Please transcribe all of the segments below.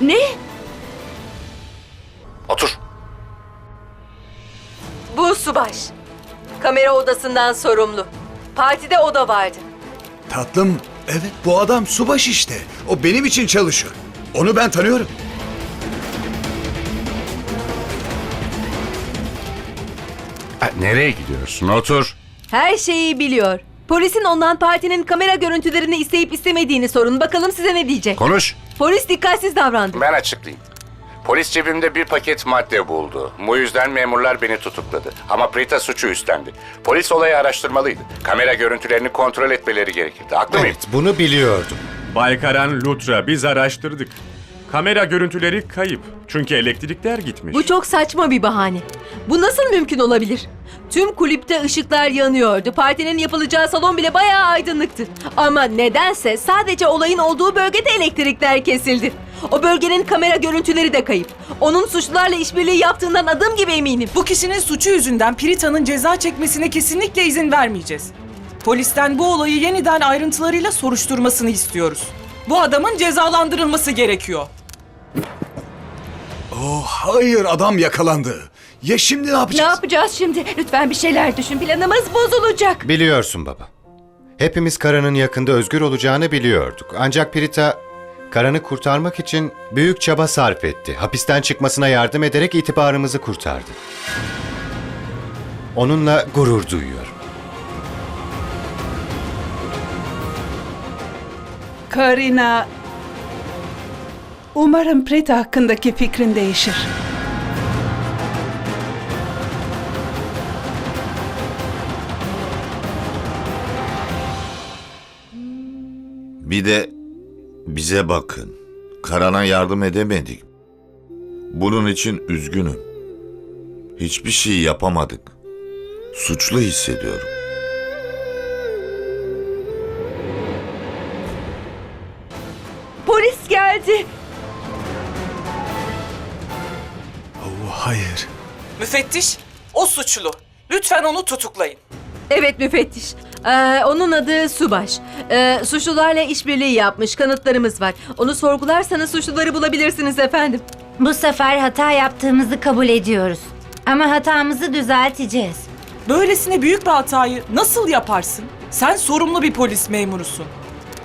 Ne? Otur. Bu Subaş. Kamera odasından sorumlu. Partide o da vardı. Tatlım, evet bu adam subaş işte. O benim için çalışıyor. Onu ben tanıyorum. Ha, nereye gidiyorsun? Otur. Her şeyi biliyor. Polisin ondan partinin kamera görüntülerini isteyip istemediğini sorun. Bakalım size ne diyecek. Konuş. Polis dikkatsiz davrandı. Ben açıklayayım. Polis cebimde bir paket madde buldu. Bu yüzden memurlar beni tutukladı. Ama Prita suçu üstlendi. Polis olayı araştırmalıydı. Kamera görüntülerini kontrol etmeleri gerekirdi. Haklı mıyım? Evet, bunu biliyordum. Baykaran Lutra biz araştırdık. Kamera görüntüleri kayıp. Çünkü elektrikler gitmiş. Bu çok saçma bir bahane. Bu nasıl mümkün olabilir? Tüm kulüpte ışıklar yanıyordu. Partinin yapılacağı salon bile bayağı aydınlıktı. Ama nedense sadece olayın olduğu bölgede elektrikler kesildi. O bölgenin kamera görüntüleri de kayıp. Onun suçlularla işbirliği yaptığından adım gibi eminim. Bu kişinin suçu yüzünden Pirita'nın ceza çekmesine kesinlikle izin vermeyeceğiz. Polisten bu olayı yeniden ayrıntılarıyla soruşturmasını istiyoruz. Bu adamın cezalandırılması gerekiyor. Oh hayır adam yakalandı. Ya şimdi ne Ne yapacağız? yapacağız şimdi? Lütfen bir şeyler düşün. Planımız bozulacak. Biliyorsun baba. Hepimiz Kara'nın yakında özgür olacağını biliyorduk. Ancak Prita, Karan'ı kurtarmak için büyük çaba sarf etti. Hapisten çıkmasına yardım ederek itibarımızı kurtardı. Onunla gurur duyuyorum. Karina... Umarım Preta hakkındaki fikrin değişir. Bir de bize bakın. Karan'a yardım edemedik. Bunun için üzgünüm. Hiçbir şey yapamadık. Suçlu hissediyorum. Polis geldi. Hayır. Müfettiş, o suçlu. Lütfen onu tutuklayın. Evet müfettiş. Ee, onun adı Subaş. Ee, suçlularla işbirliği yapmış. Kanıtlarımız var. Onu sorgularsanız suçluları bulabilirsiniz efendim. Bu sefer hata yaptığımızı kabul ediyoruz. Ama hatamızı düzelteceğiz. Böylesine büyük bir hatayı nasıl yaparsın? Sen sorumlu bir polis memurusun.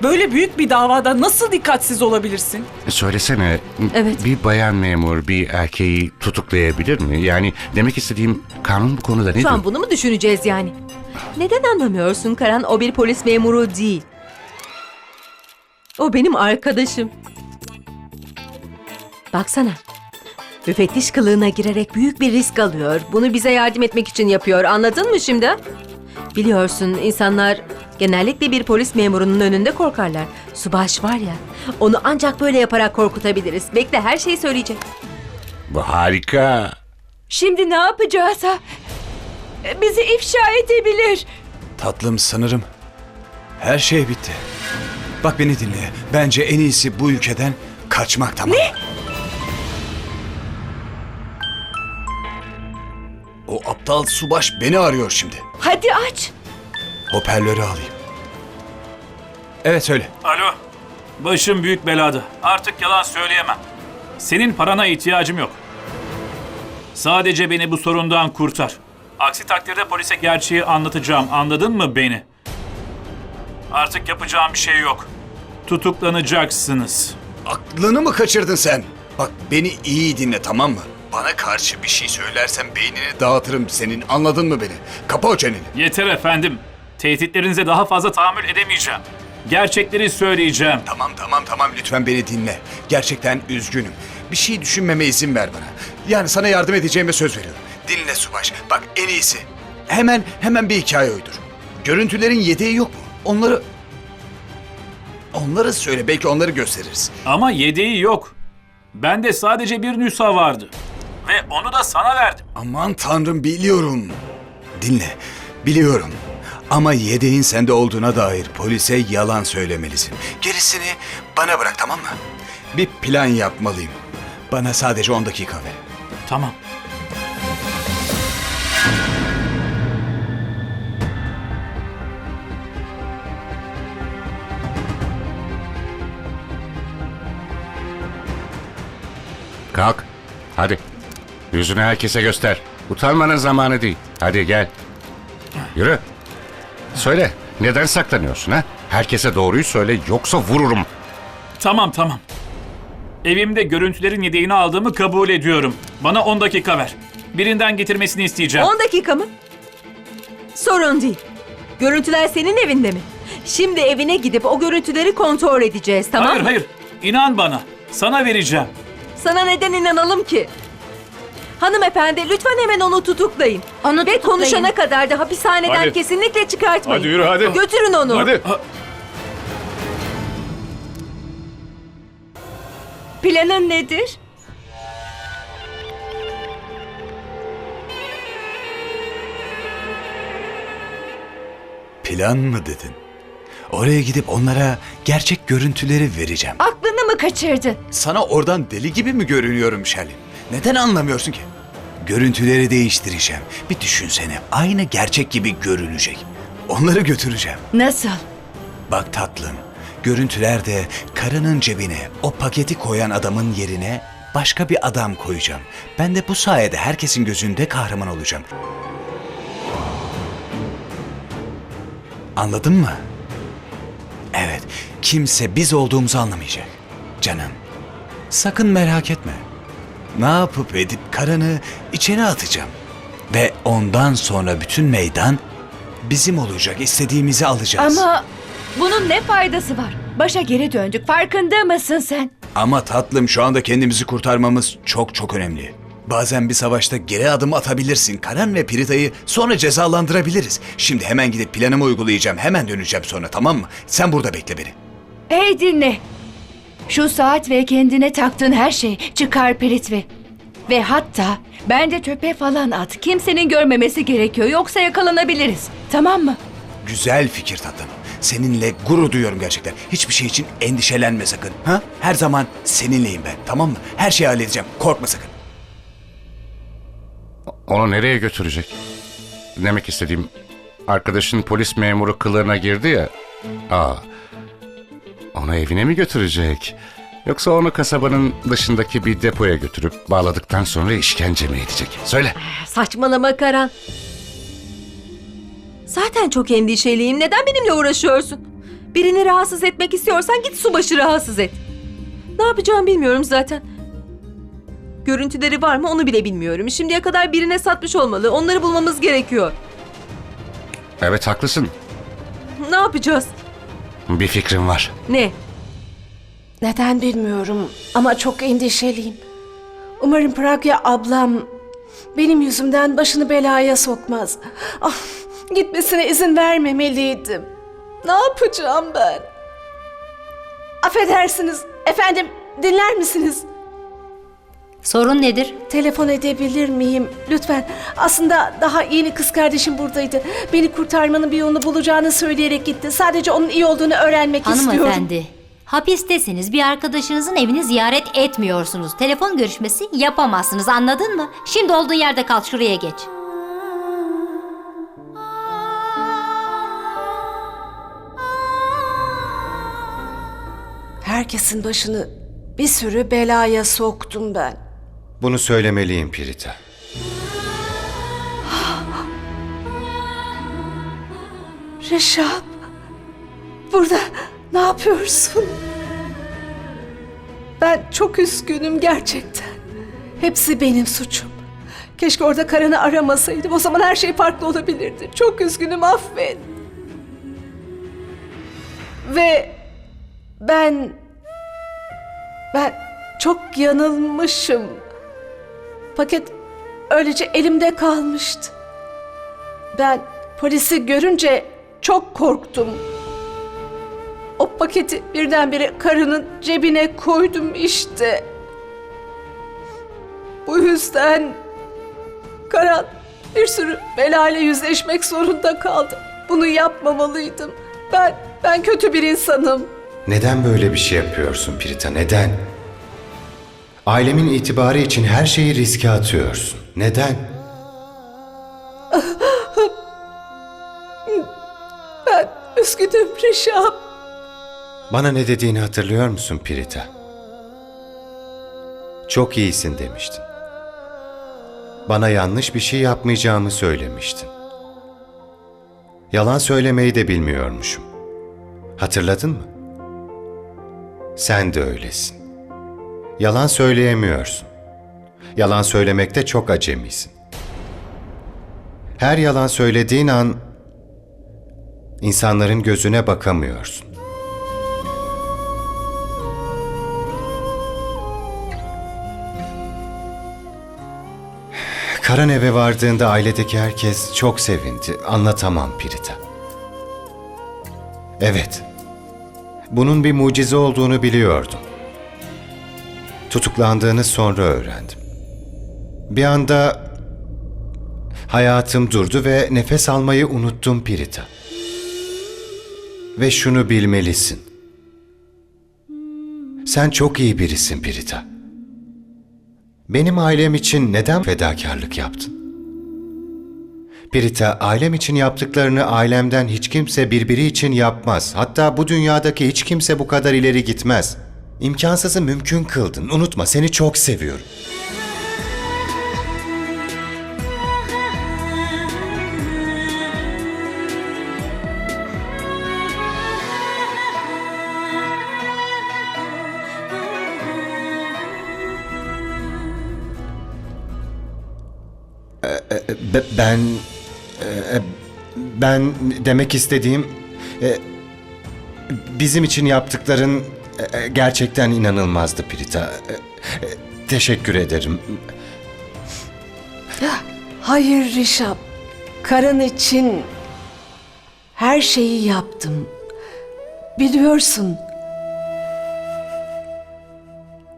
Böyle büyük bir davada nasıl dikkatsiz olabilirsin? Söylesene. Evet. Bir bayan memur bir erkeği tutuklayabilir mi? Yani demek istediğim kanun bu konuda ne Şu an diyor? bunu mu düşüneceğiz yani? Neden anlamıyorsun Karan? O bir polis memuru değil. O benim arkadaşım. Baksana. Müfettiş kılığına girerek büyük bir risk alıyor. Bunu bize yardım etmek için yapıyor. Anladın mı şimdi? Biliyorsun insanlar genellikle bir polis memurunun önünde korkarlar. Subaş var ya, onu ancak böyle yaparak korkutabiliriz. Bekle her şeyi söyleyecek. Bu harika. Şimdi ne yapacağız ha? Bizi ifşa edebilir. Tatlım sanırım her şey bitti. Bak beni dinle. Bence en iyisi bu ülkeden kaçmak tamam Ne? O aptal subaş beni arıyor şimdi. Hadi aç. Hoparlörü alayım. Evet söyle. Alo. Başım büyük belada. Artık yalan söyleyemem. Senin parana ihtiyacım yok. Sadece beni bu sorundan kurtar. Aksi takdirde polise gerçeği anlatacağım. Anladın mı beni? Artık yapacağım bir şey yok. Tutuklanacaksınız. Aklını mı kaçırdın sen? Bak beni iyi dinle tamam mı? Bana karşı bir şey söylersen beynini dağıtırım senin anladın mı beni? Kapa o çeneni. Yeter efendim. Tehditlerinize daha fazla tahammül edemeyeceğim. Gerçekleri söyleyeceğim. Tamam tamam tamam lütfen beni dinle. Gerçekten üzgünüm. Bir şey düşünmeme izin ver bana. Yani sana yardım edeceğime söz veriyorum. Dinle Subaş. Bak en iyisi. Hemen hemen bir hikaye uydur. Görüntülerin yedeği yok mu? Onları... Onları söyle belki onları gösteririz. Ama yedeği yok. Bende sadece bir nüsa vardı. Ve onu da sana verdim. Aman tanrım biliyorum. Dinle. Biliyorum. Ama yedeğin sende olduğuna dair polise yalan söylemelisin. Gerisini bana bırak tamam mı? Bir plan yapmalıyım. Bana sadece 10 dakika ver. Tamam. Kalk. Hadi. Yüzünü herkese göster. Utanmanın zamanı değil. Hadi gel. Yürü. Söyle. Neden saklanıyorsun ha? Herkese doğruyu söyle yoksa vururum. Tamam tamam. Evimde görüntülerin yedeğini aldığımı kabul ediyorum. Bana 10 dakika ver. Birinden getirmesini isteyeceğim. 10 dakika mı? Sorun değil. Görüntüler senin evinde mi? Şimdi evine gidip o görüntüleri kontrol edeceğiz tamam hayır mı? hayır. İnan bana. Sana vereceğim. Sana neden inanalım ki? Hanımefendi lütfen hemen onu tutuklayın. Onu Ve tutuklayın. konuşana kadar da hapishaneden Hadi. kesinlikle çıkartmayın. Hadi yürü, hadi. Götürün onu. Hadi. Planın nedir? Plan mı dedin? Oraya gidip onlara gerçek görüntüleri vereceğim. Aklını mı kaçırdın? Sana oradan deli gibi mi görünüyorum Şerlin? Neden anlamıyorsun ki? Görüntüleri değiştireceğim. Bir düşünsene. Aynı gerçek gibi görünecek. Onları götüreceğim. Nasıl? Bak tatlım. Görüntülerde karının cebine o paketi koyan adamın yerine başka bir adam koyacağım. Ben de bu sayede herkesin gözünde kahraman olacağım. Anladın mı? Evet, kimse biz olduğumuzu anlamayacak. Canım, sakın merak etme. Ne yapıp edip karını içeri atacağım. Ve ondan sonra bütün meydan bizim olacak. İstediğimizi alacağız. Ama bunun ne faydası var? Başa geri döndük. Farkında mısın sen? Ama tatlım şu anda kendimizi kurtarmamız çok çok önemli. Bazen bir savaşta geri adım atabilirsin. Karan ve Pirita'yı sonra cezalandırabiliriz. Şimdi hemen gidip planımı uygulayacağım. Hemen döneceğim sonra tamam mı? Sen burada bekle beni. Hey dinle. Şu saat ve kendine taktığın her şey çıkar Peritvi. Ve hatta bence çöpe falan at. Kimsenin görmemesi gerekiyor yoksa yakalanabiliriz. Tamam mı? Güzel fikir tatlım. Seninle gurur duyuyorum gerçekten. Hiçbir şey için endişelenme sakın. Ha? Her zaman seninleyim ben. Tamam mı? Her şeyi halledeceğim. Korkma sakın. Onu nereye götürecek? Demek istediğim arkadaşın polis memuru kılığına girdi ya. Aa. Onu evine mi götürecek? Yoksa onu kasabanın dışındaki bir depoya götürüp bağladıktan sonra işkence mi edecek? Söyle. Saçmalama Karan. Zaten çok endişeliyim. Neden benimle uğraşıyorsun? Birini rahatsız etmek istiyorsan git subaşı rahatsız et. Ne yapacağımı bilmiyorum zaten. Görüntüleri var mı onu bile bilmiyorum. Şimdiye kadar birine satmış olmalı. Onları bulmamız gerekiyor. Evet haklısın. Ne yapacağız? Bir fikrim var. Ne? Neden bilmiyorum ama çok endişeliyim. Umarım Pragya ablam benim yüzümden başını belaya sokmaz. Ah, gitmesine izin vermemeliydim. Ne yapacağım ben? Affedersiniz efendim dinler misiniz? Sorun nedir? Telefon edebilir miyim? Lütfen. Aslında daha yeni kız kardeşim buradaydı. Beni kurtarmanın bir yolunu bulacağını söyleyerek gitti. Sadece onun iyi olduğunu öğrenmek istiyorum. Hanımefendi, hapistesiniz. Bir arkadaşınızın evini ziyaret etmiyorsunuz. Telefon görüşmesi yapamazsınız anladın mı? Şimdi olduğun yerde kal şuraya geç. Herkesin başını bir sürü belaya soktum ben. Bunu söylemeliyim Pirita. Reşat, burada ne yapıyorsun? Ben çok üzgünüm gerçekten. Hepsi benim suçum. Keşke orada Karan'ı aramasaydım. O zaman her şey farklı olabilirdi. Çok üzgünüm affet. Ve ben... Ben çok yanılmışım. Paket öylece elimde kalmıştı. Ben polisi görünce çok korktum. O paketi birdenbire karının cebine koydum işte. Bu yüzden Karan bir sürü belayla yüzleşmek zorunda kaldı. Bunu yapmamalıydım. Ben ben kötü bir insanım. Neden böyle bir şey yapıyorsun Pirita? Neden? Ailemin itibarı için her şeyi riske atıyorsun. Neden? Ben üzgünüm Rişap. Bana ne dediğini hatırlıyor musun Pirita? Çok iyisin demiştin. Bana yanlış bir şey yapmayacağımı söylemiştin. Yalan söylemeyi de bilmiyormuşum. Hatırladın mı? Sen de öylesin. Yalan söyleyemiyorsun. Yalan söylemekte çok acemisin. Her yalan söylediğin an insanların gözüne bakamıyorsun. Karan eve vardığında ailedeki herkes çok sevindi. Anlatamam Pirita. Evet. Bunun bir mucize olduğunu biliyordum. Tutuklandığını sonra öğrendim. Bir anda hayatım durdu ve nefes almayı unuttum Pirita. Ve şunu bilmelisin. Sen çok iyi birisin Pirita. Benim ailem için neden fedakarlık yaptın? Pirita, ailem için yaptıklarını ailemden hiç kimse birbiri için yapmaz. Hatta bu dünyadaki hiç kimse bu kadar ileri gitmez. İmkansızı mümkün kıldın. Unutma, seni çok seviyorum. Be- Ben e, ben demek istediğim e, bizim için yaptıkların e, gerçekten inanılmazdı Prita. E, e, Teşekkür ederim. Hayır Rişap. Karın için her şeyi yaptım. Biliyorsun.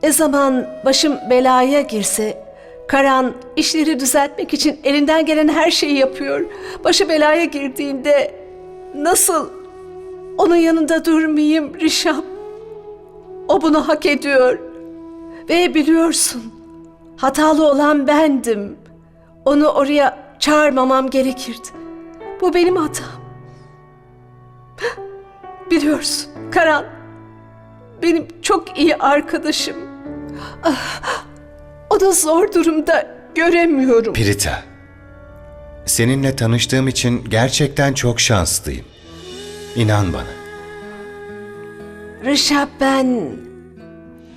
Ne zaman başım belaya girse Karan işleri düzeltmek için elinden gelen her şeyi yapıyor. Başı belaya girdiğinde nasıl onun yanında durmayayım Rişap? O bunu hak ediyor. Ve biliyorsun hatalı olan bendim. Onu oraya çağırmamam gerekirdi. Bu benim hatam. Biliyorsun Karan benim çok iyi arkadaşım. Ah, Onu zor durumda göremiyorum. Prita, seninle tanıştığım için gerçekten çok şanslıyım. İnan bana. Rişap ben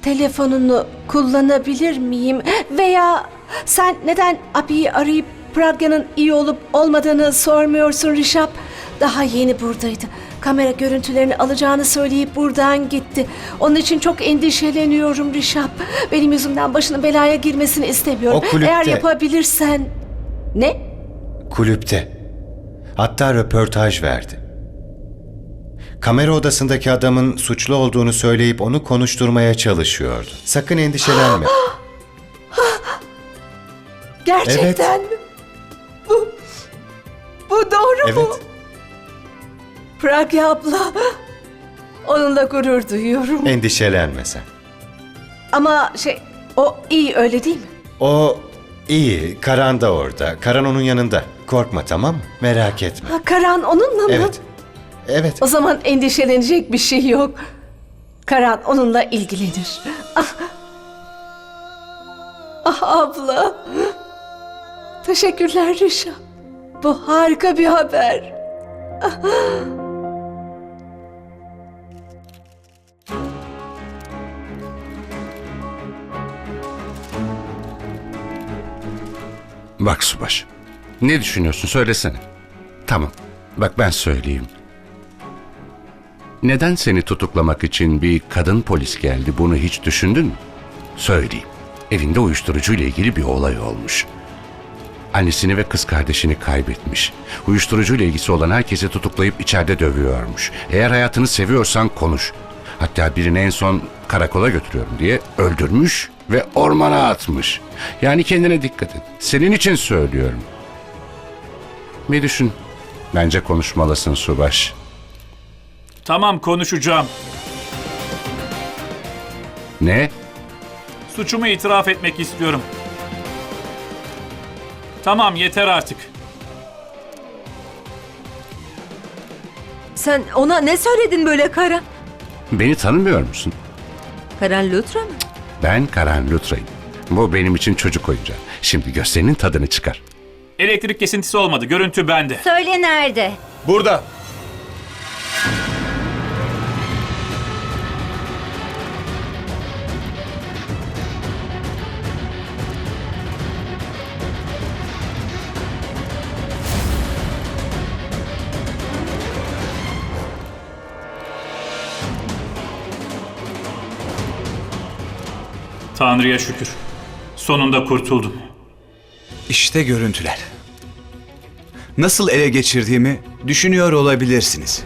telefonunu kullanabilir miyim? Veya sen neden abiyi arayıp Pragya'nın iyi olup olmadığını sormuyorsun Rişap? Daha yeni buradaydı. Kamera görüntülerini alacağını söyleyip buradan gitti. Onun için çok endişeleniyorum Rişap. Benim yüzümden başının belaya girmesini istemiyorum. O kulüpte- Eğer yapabilirsen... Ne? Kulüpte. Hatta röportaj verdi. Kamera odasındaki adamın suçlu olduğunu söyleyip onu konuşturmaya çalışıyordu. Sakın endişelenme. Gerçekten mi? Bu... Bu doğru mu? Evet. Pragya abla. Onunla gurur duyuyorum. Endişelenme sen. Ama şey o iyi öyle değil mi? O iyi. Karan da orada. Karan onun yanında. Korkma tamam mı? Merak etme. Ha, Karan onunla mı? Evet. Evet. O zaman endişelenecek bir şey yok. Karan onunla ilgilenir. Ah, ah abla. Teşekkürler Rişa. Bu harika bir haber. Bak Subaş. Ne düşünüyorsun söylesene. Tamam. Bak ben söyleyeyim. Neden seni tutuklamak için bir kadın polis geldi bunu hiç düşündün mü? Söyleyeyim. Evinde uyuşturucu ile ilgili bir olay olmuş. Annesini ve kız kardeşini kaybetmiş. Uyuşturucu ile ilgisi olan herkesi tutuklayıp içeride dövüyormuş. Eğer hayatını seviyorsan konuş. Hatta birini en son karakola götürüyorum diye öldürmüş ve ormana atmış. Yani kendine dikkat et. Senin için söylüyorum. Bir düşün. Bence konuşmalısın Subaş. Tamam konuşacağım. Ne? Suçumu itiraf etmek istiyorum. Tamam yeter artık. Sen ona ne söyledin böyle Karan? Beni tanımıyor musun? Karan Lutra mı? Ben Karan Lutra'yım. Bu benim için çocuk oyuncağı. Şimdi gösterinin tadını çıkar. Elektrik kesintisi olmadı. Görüntü bende. Söyle nerede? Burada. Tanrı'ya şükür. Sonunda kurtuldum. İşte görüntüler. Nasıl ele geçirdiğimi düşünüyor olabilirsiniz.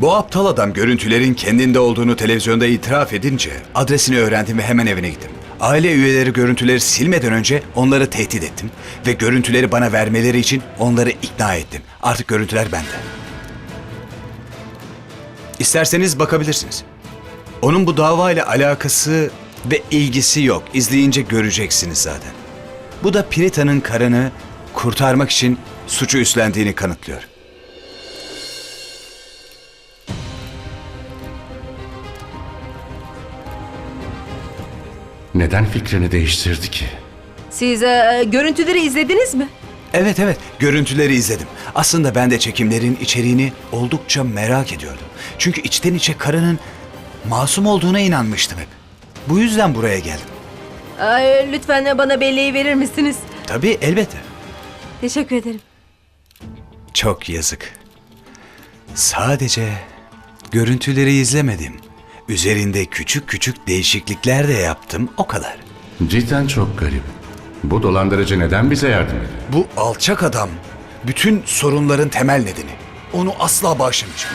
Bu aptal adam görüntülerin kendinde olduğunu televizyonda itiraf edince adresini öğrendim ve hemen evine gittim. Aile üyeleri görüntüleri silmeden önce onları tehdit ettim ve görüntüleri bana vermeleri için onları ikna ettim. Artık görüntüler bende. İsterseniz bakabilirsiniz. Onun bu davayla alakası ve ilgisi yok. İzleyince göreceksiniz zaten. Bu da Pirita'nın karını kurtarmak için suçu üstlendiğini kanıtlıyor. Neden fikrini değiştirdi ki? Siz e, görüntüleri izlediniz mi? Evet evet görüntüleri izledim. Aslında ben de çekimlerin içeriğini oldukça merak ediyordum. Çünkü içten içe karının masum olduğuna inanmıştım hep. Bu yüzden buraya geldim. Ay, lütfen bana belleği verir misiniz? Tabii elbette. Teşekkür ederim. Çok yazık. Sadece görüntüleri izlemedim. Üzerinde küçük küçük değişiklikler de yaptım o kadar. Cidden çok garip. Bu dolandırıcı neden bize yardım ediyor? Bu alçak adam bütün sorunların temel nedeni. Onu asla bağışlamayacağım.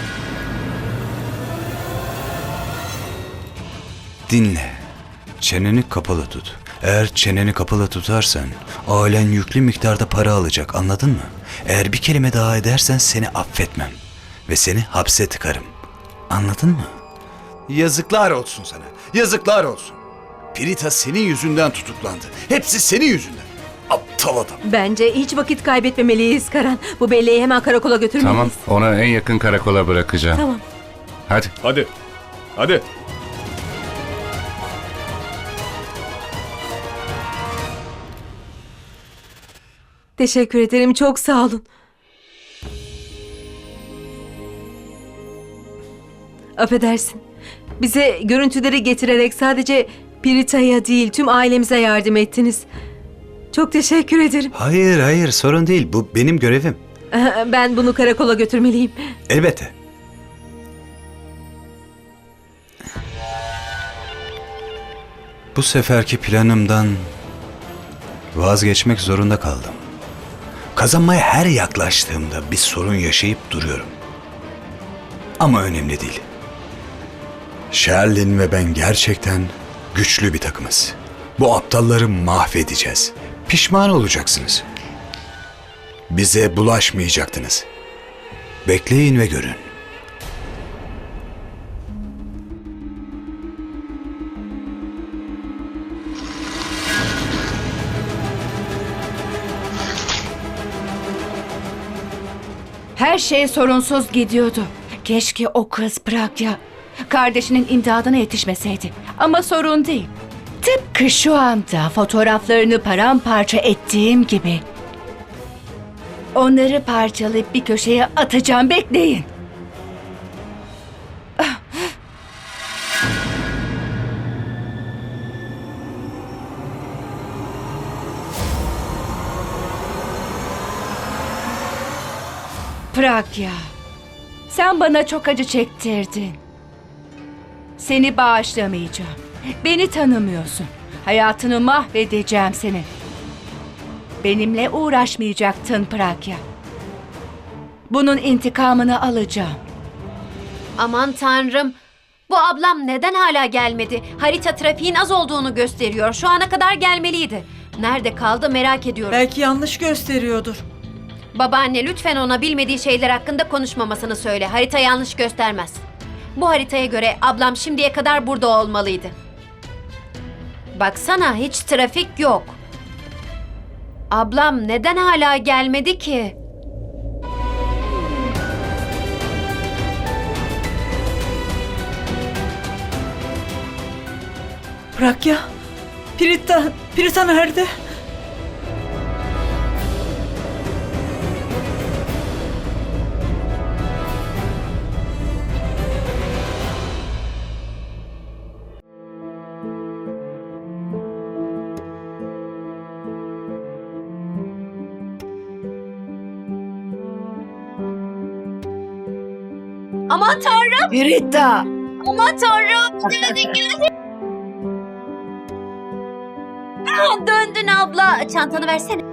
Dinle. Çeneni kapalı tut. Eğer çeneni kapalı tutarsan ailen yüklü miktarda para alacak anladın mı? Eğer bir kelime daha edersen seni affetmem ve seni hapse tıkarım. Anladın mı? Yazıklar olsun sana. Yazıklar olsun. Pirita senin yüzünden tutuklandı. Hepsi senin yüzünden. Aptal adam. Bence hiç vakit kaybetmemeliyiz Karan. Bu belleği hemen karakola götürmeliyiz. Tamam, onu en yakın karakola bırakacağım. Tamam. Hadi. Hadi. Hadi. Teşekkür ederim. Çok sağ olun. Affedersin. Bize görüntüleri getirerek sadece Pirita'ya değil tüm ailemize yardım ettiniz. Çok teşekkür ederim. Hayır hayır sorun değil. Bu benim görevim. Ben bunu karakola götürmeliyim. Elbette. Bu seferki planımdan vazgeçmek zorunda kaldım. Kazanmaya her yaklaştığımda bir sorun yaşayıp duruyorum. Ama önemli değil. Sherlin ve ben gerçekten güçlü bir takımız. Bu aptalları mahvedeceğiz. Pişman olacaksınız. Bize bulaşmayacaktınız. Bekleyin ve görün. Şey sorunsuz gidiyordu. Keşke o kız Pragya kardeşinin imdadına yetişmeseydi. Ama sorun değil. Tıpkı şu anda fotoğraflarını paramparça ettiğim gibi. Onları parçalayıp bir köşeye atacağım bekleyin. Pragya, sen bana çok acı çektirdin. Seni bağışlamayacağım. Beni tanımıyorsun. Hayatını mahvedeceğim senin. Benimle uğraşmayacaktın Pragya. Bunun intikamını alacağım. Aman tanrım. Bu ablam neden hala gelmedi? Harita trafiğin az olduğunu gösteriyor. Şu ana kadar gelmeliydi. Nerede kaldı merak ediyorum. Belki yanlış gösteriyordur. Babaanne lütfen ona bilmediği şeyler hakkında konuşmamasını söyle. Harita yanlış göstermez. Bu haritaya göre ablam şimdiye kadar burada olmalıydı. Baksana hiç trafik yok. Ablam neden hala gelmedi ki? Prakya, Pirita, Pirita nerede? Aman tanrım! Pirita! Aman tanrım! Aa, Döndün abla. Çantanı versene.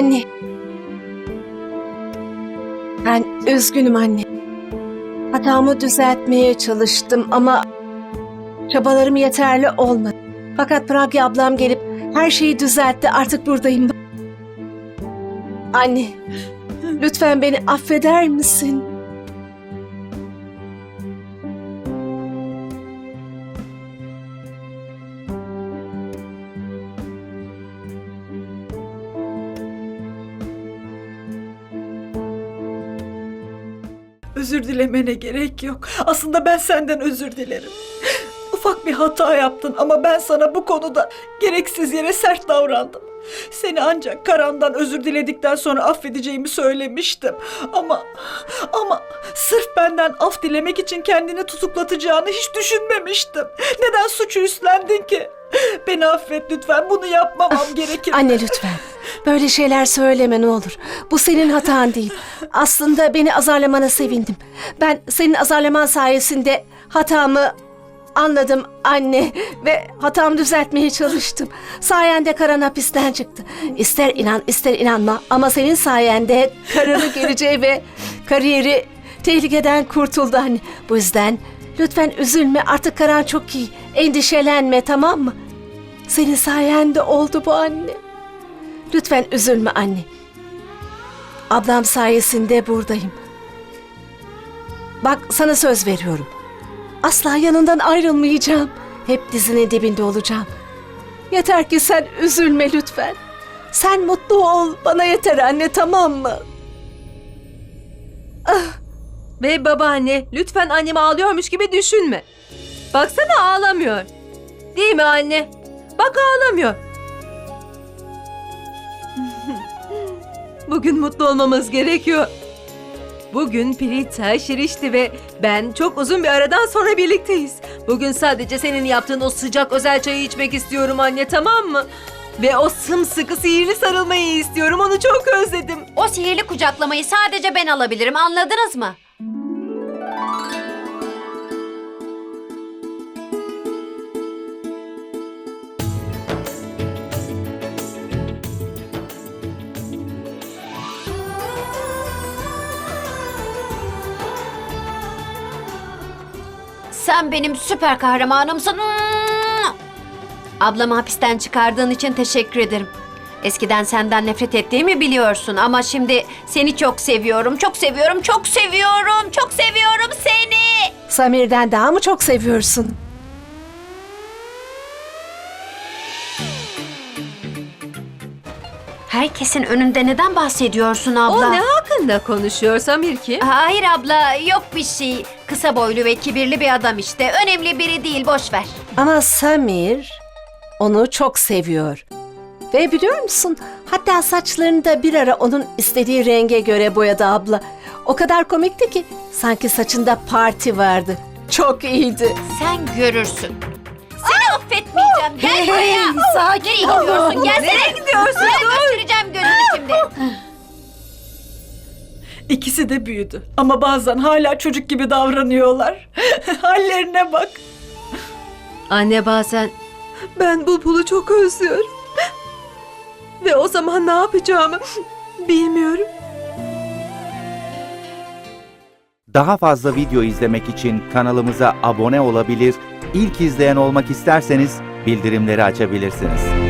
Anne. Ben üzgünüm anne. Hatamı düzeltmeye çalıştım ama çabalarım yeterli olmadı. Fakat Pragya ablam gelip her şeyi düzeltti. Artık buradayım. Anne, lütfen beni affeder misin? Dilemene gerek yok. Aslında ben senden özür dilerim. Ufak bir hata yaptın ama ben sana bu konuda gereksiz yere sert davrandım. Seni ancak Karan'dan özür diledikten sonra affedeceğimi söylemiştim. Ama ama sırf benden af dilemek için kendini tutuklatacağını hiç düşünmemiştim. Neden suçu üstlendin ki? Beni affet lütfen. Bunu yapmamam gerekir. Anne lütfen. Böyle şeyler söyleme ne olur. Bu senin hatan değil. Aslında beni azarlamana sevindim. Ben senin azarlaman sayesinde hatamı anladım anne ve hatamı düzeltmeye çalıştım. Sayende Karan hapisten çıktı. İster inan ister inanma ama senin sayende Karan'ın geleceği ve kariyeri tehlikeden kurtuldu anne. Bu yüzden lütfen üzülme artık Karan çok iyi. Endişelenme tamam mı? Senin sayende oldu bu anne. Lütfen üzülme anne. Ablam sayesinde buradayım. Bak sana söz veriyorum. Asla yanından ayrılmayacağım. Hep dizinin dibinde olacağım. Yeter ki sen üzülme lütfen. Sen mutlu ol. Bana yeter anne tamam mı? Ve babaanne lütfen annemi ağlıyormuş gibi düşünme. Baksana ağlamıyor. Değil mi anne? Bak ağlamıyor. Bugün mutlu olmamız gerekiyor. Bugün Prita, Şirişti ve ben çok uzun bir aradan sonra birlikteyiz. Bugün sadece senin yaptığın o sıcak özel çayı içmek istiyorum anne tamam mı? Ve o sımsıkı sihirli sarılmayı istiyorum. Onu çok özledim. O sihirli kucaklamayı sadece ben alabilirim. Anladınız mı? Sen benim süper kahramanımsın. Ablamı hapisten çıkardığın için teşekkür ederim. Eskiden senden nefret ettiğimi biliyorsun ama şimdi seni çok seviyorum, çok seviyorum, çok seviyorum, çok seviyorum seni. Samir'den daha mı çok seviyorsun? Herkesin önünde neden bahsediyorsun abla? O ne hakkında konuşuyor Samir ki? Hayır abla, yok bir şey. Kısa boylu ve kibirli bir adam işte. Önemli biri değil, boş ver. Ama Samir onu çok seviyor. Ve biliyor musun? Hatta saçlarını da bir ara onun istediği renge göre boyadı abla. O kadar komikti ki sanki saçında parti vardı. Çok iyiydi. Sen görürsün. Seni affetmeyeceğim. Gel buraya. sakin Nereye gidiyorsun? Gel nereye gidiyorsun? Gel götüreceğim gözünü şimdi. İkisi de büyüdü. Ama bazen hala çocuk gibi davranıyorlar. Hallerine bak. Anne bazen ben Bulbul'u çok özlüyorum. Ve o zaman ne yapacağımı bilmiyorum. Daha fazla video izlemek için kanalımıza abone olabilir, ilk izleyen olmak isterseniz bildirimleri açabilirsiniz.